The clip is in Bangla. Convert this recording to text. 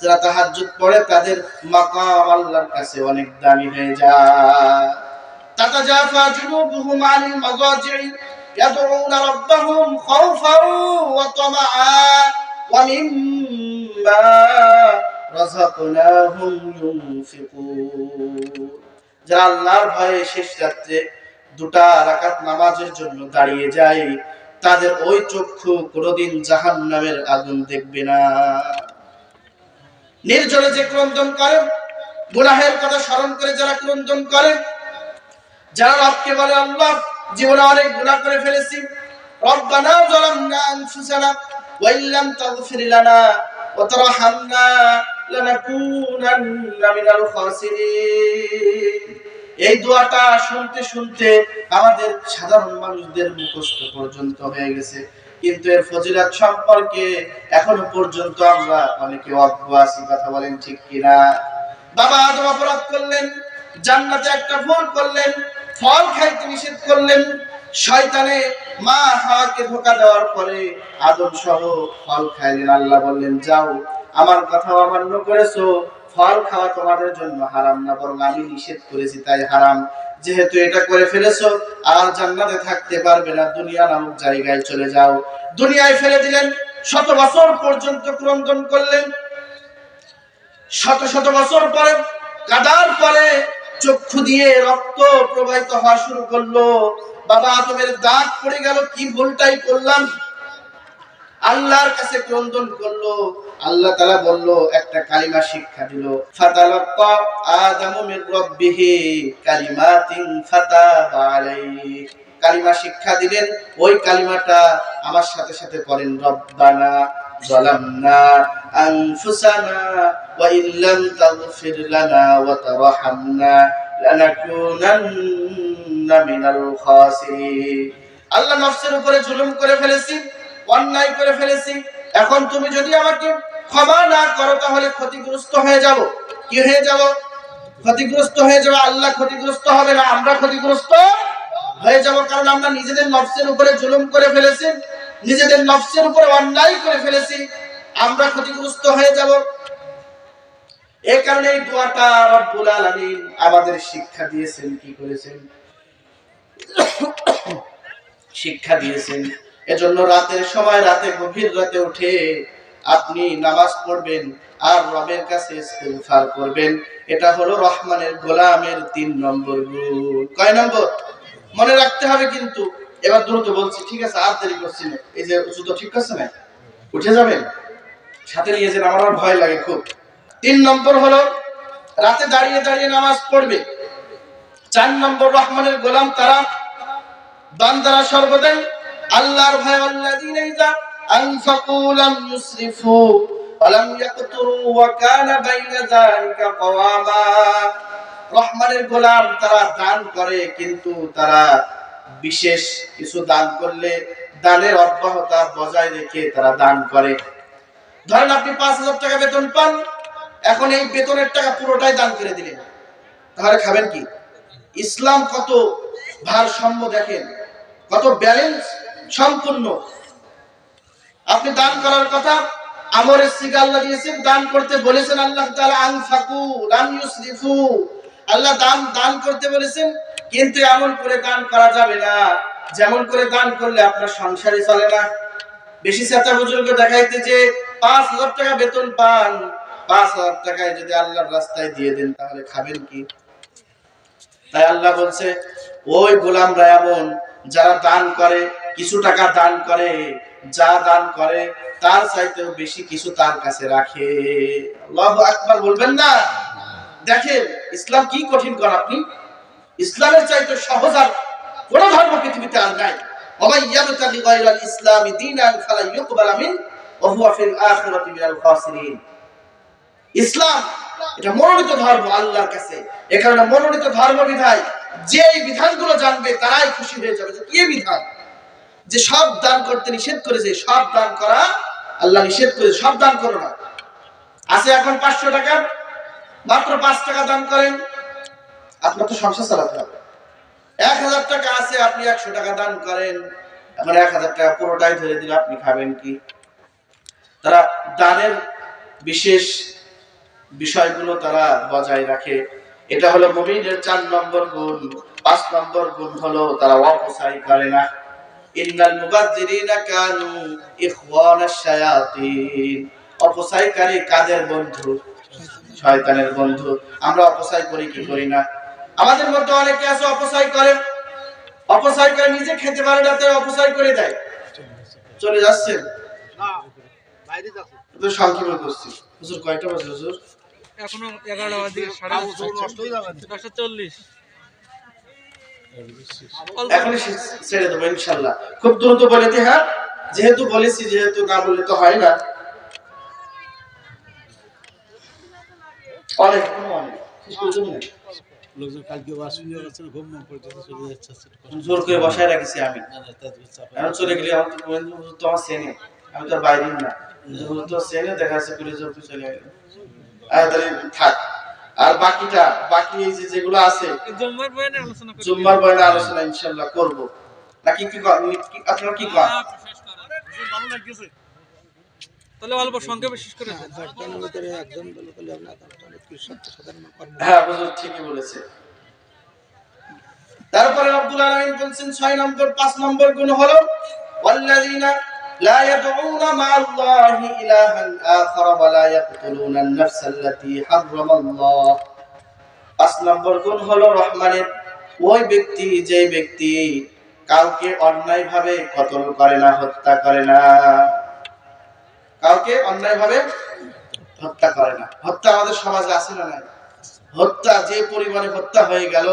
যারা তাহাজ্জুদ পড়ে তাদের মাকাম আল্লাহর কাছে অনেক দামি হয়ে যায় তাতাজাফা জুনুবুহুম আনিল মাযাজি'i يدعون ربهم خوفا وطمعا ومما رزقناهم ينفقون যারা আল্লাহর ভয়ে শেষ রাত্রে দুটা রাকাত নামাজের জন্য দাঁড়িয়ে যায় তাদের ওই চক্ষু কোনোদিন জাহান্নামের আগুন দেখবে না নির্জনে যে ক্রন্দন করে গুনাহের কথা স্মরণ করে যারা ক্রন্দন করে যারা রবকে বলে, আল্লাহ, জীবনে অনেক গুনাহ করে ফেলেছি। রব্বানা যালামনা আনফুসানা ওয়া ইল্লাম তাগফির লানা ওয়া তারহামনা লানাকুনান্না মিনাল খাসিরিন। এই দোয়াটা শুনতে শুনতে আমাদের সাধারণ মানুষদের মুখস্থ পর্যন্ত হয়ে গেছে। কিন্তু এর ফজিলত সম্পর্কে এখনও পর্যন্ত আমরা অনেকে অজ্ঞ আছি, কথা বলেন ঠিক কিনা। বাবা আদম অপরাধ করলেন, জান্নাতে একটা ভুল করলেন, ফল খাইতে নিষেধ করলেন, শয়তানে মা হাওয়াকে ধোকা দেওয়ার পরে আদম সহ ফল খাইলেন। আল্লাহ বললেন, যাও, আমার কথা অমান্য করেছ ফল খাওয়া তোমাদের জন্য হারাম না, বরং আমি নিষেধ করেছি, তাই হারাম। যেহেতু এটা করে ফেলেছো, আর জান্নাতে থাকতে পারবে না, দুনিয়া নামক জায়গায় চলে যাও। দুনিয়ায় ফেলে দিলেন, শত বছর পর্যন্ত ক্রন্দন করলেন। শত শত বছর পরে, কাদার পরে চক্ষু দিয়ে রক্ত প্রবাহিত হওয়া শুরু করল। বাবা আদমের দাঁত পড়ে গেল, কি ভুলটাই করলাম? আল্লাহর কাছে ক্রন্দন করলো আল্লাহ তাআলা বলল একটা কালিমা শিক্ষা দিল ফাতালাক্কা আদামু মির রাব্বিহি কালিমাতিন ফাতাবা আলাইহি কালিমা শিক্ষা দিলেন ওই কালিমাটা আমার সাথে সাথে পড়েন রব্বানা ظلمنا أنفسنا وإن لم تغفر لنا وترحمنا لنكونن من الخاسرين আল্লাহ নফসের উপরে জুলুম করে ফেলেছি অন্যায় করে ফেলেছি। এখন তুমি যদি আমাকে ক্ষমা না করো, তাহলে ক্ষতিগ্রস্ত হয়ে যাব। কি হয়ে যাব? ক্ষতিগ্রস্ত হয়ে যাবে আল্লাহ ক্ষতিগ্রস্ত হবে না, আমরা ক্ষতিগ্রস্ত হয়ে যাব। কারণ আমরা নিজেদের নফসের উপরে জুলুম করে ফেলেছি, নিজেদের নফসের উপরে অন্যায় করে ফেলেছি, আমরা ক্ষতিগ্রস্ত হয়ে যাব। এই কারণে এই দোয়াটা রব্বুল আলামিন আমাদের শিক্ষা দিয়েছেন, কি করেছেন? শিক্ষা দিয়েছেন। এজন্য রাতের সময় রাতে গভীর রাতে উঠে আপনি নামাজ পড়বেন আর রবের কাছে ইস্তেগফার করবেন। এটা হলো রহমানের গোলামের তিন নম্বর গুণ। কয় নম্বর? মনে রাখতে হবে কিন্তু, এবার দ্রুত বলছি, ঠিক আছে, আর দেরি করছি না। এই যে জুতো ঠিক আছে না? উঠে যাবেন? সাথে নিয়ে যান আমার ভয় লাগে খুব। তিন নম্বর হলো, রাতে দাঁড়িয়ে দাঁড়িয়ে নামাজ পড়বে। চার নম্বর, রহমানের গোলাম তারা বান্দারা সর্বদাই আল্লাহর ভয় আল্লাযীনা ইযা আনফাকু লাম ইউসরিফু ওয়া লাম ইয়াকতুরু ওয়া কানা বাইনা যালিকা কওয়ামা। রহমানের গোলাম তারা দান করে, কিন্তু তারা বিশেষ কিছু দান করলে দানের অব্যাহতা বজায় রেখে তারা দান করে। ধরেন আপনি পাঁচ হাজার টাকা বেতন পান, এখন এই বেতনের টাকা পুরোটাই দান করে দিলেন। তাহলে খাবেন কি? ইসলাম কত ভারসাম্য দেখেন, কত ব্যালেন্স। সম্পূর্ণ। আপনি দান করার কথা, আমরের সিগা আল্লাহ দিয়েছেন, দান করতে বলেছেন আল্লাহ লাম ইউসরিফু। আল্লাহ দান দান করতে বলেছেন, কিন্তু এমন করে দান করা যাবে না। যেমন করে দান করলে আপনার সংসারই চলে না। বেশি চেঁচা বুজুর্গ দেখাইতে যে পাঁচ হাজার টাকা বেতন পান, পাঁচ হাজার টাকায় যদি আল্লাহর রাস্তায় দিয়ে দেন, তাহলে খাবেন কি? তাই আল্লাহ বলছে, ওই গোলামরা এমন যারা দান করে কিছু টাকা দান করে, যা দান করে, তার চাইতেও বেশি কিছু তার কাছে রাখে। আকবার বলবেন না? দেখেন, ইসলাম কি কঠিন কর আপনি? ইসলামের চাইতে সহজ আর কোন ধর্ম পৃথিবীতে আর নাই। ইসলামি এটা মনোনীত ধর্ম আল্লাহর কাছে। ধর্ম বিধায় যে বিধানগুলো জানবে তারাই খুশি হয়ে যাবে। কি বিধান? যে সব দান করতে নিষেধ করেছে, সব দান করা আল্লাহ নিষেধ করেছে, সব দান করো না। আছে এখন পাঁচশো টাকা, মাত্র পাঁচ টাকা দান করেন, আপনার তো সংসার চালাতে হবে। এক হাজার টাকা আছে, আপনি একশো টাকা দান করেন এখন এক হাজার টাকা পুরোটাই ধরে দিলে আপনি খাবেন কি? তারা দানের বিশেষ বিষয়গুলো তারা বজায় রাখে। এটা হলো মুমিনের চার নম্বর গুণ, পাঁচ নম্বর গুণ হলো তারা অপচয় করে না। ইন্নাল মুবাজ্জিরিনা কানু ইখওয়ানাশ শায়াতিন। অপচয়কারী কাদের বন্ধু? শয়তানের বন্ধু। আমরা অপচয় করি কি করি না? আমাদের মধ্যে অনেকে আছে অপচয় করে। অপচয় করে নিজে খেতে পারে না তাই অপচয় করে দেয়। চলে যাচ্ছেন? তো সংক্ষেপে করছি হুজুর কয়টা বাজে হুজুর? এখনও এগারোটা বাজে সাড়ে চল্লিশ। এখনই ছেড়ে দেবো ইনশাল্লাহ। খুব দ্রুত বলে দি হ্যাঁ? যেহেতু বলেছি যেহেতু না বললে তো হয় না। অনেক? লোকজন কালকে ঘুম পড়তেছে চলে যাচ্ছে জোর করে বসায় রাখছি আমি। চলে গেলে তো আমার আমি তো আর বাইরের না। তো দেখা যাচ্ছে পুলিশ চলে গেল। আর তাহলে থাক। আর বাকিটা বাকি এই যে যেগুলো আছে জম্মার বয়ানে আলোচনা করি জুম্মার বয়না আলোচনা ইনশাল্লাহ করব। নাকি কি আপনারা কি কর তাহলে অল্প সংক্ষেপে শেষ করে একজন হ্যাঁ হুজুর ঠিকই বলেছে। তারপরে রব্বুল আলামিন বলছেন 6 নম্বর 5 নম্বর গুণ হলো ওয়াল্লাযিনা لا يدعون مع الله إلها آخر ولا يقتلون النفس التي حرم الله পাঁচ নম্বর গুণ হলো রহমানের ওই ব্যক্তি যে ব্যক্তি কাউকে অন্যায়ভাবে কতল করে না হত্যা করে না কাউকে অন্যায়ভাবে হত্যা করে না হত্যা আমাদের সমাজে আছে না নাই হত্যা যে পরিমাণে হত্যা হয়ে গেল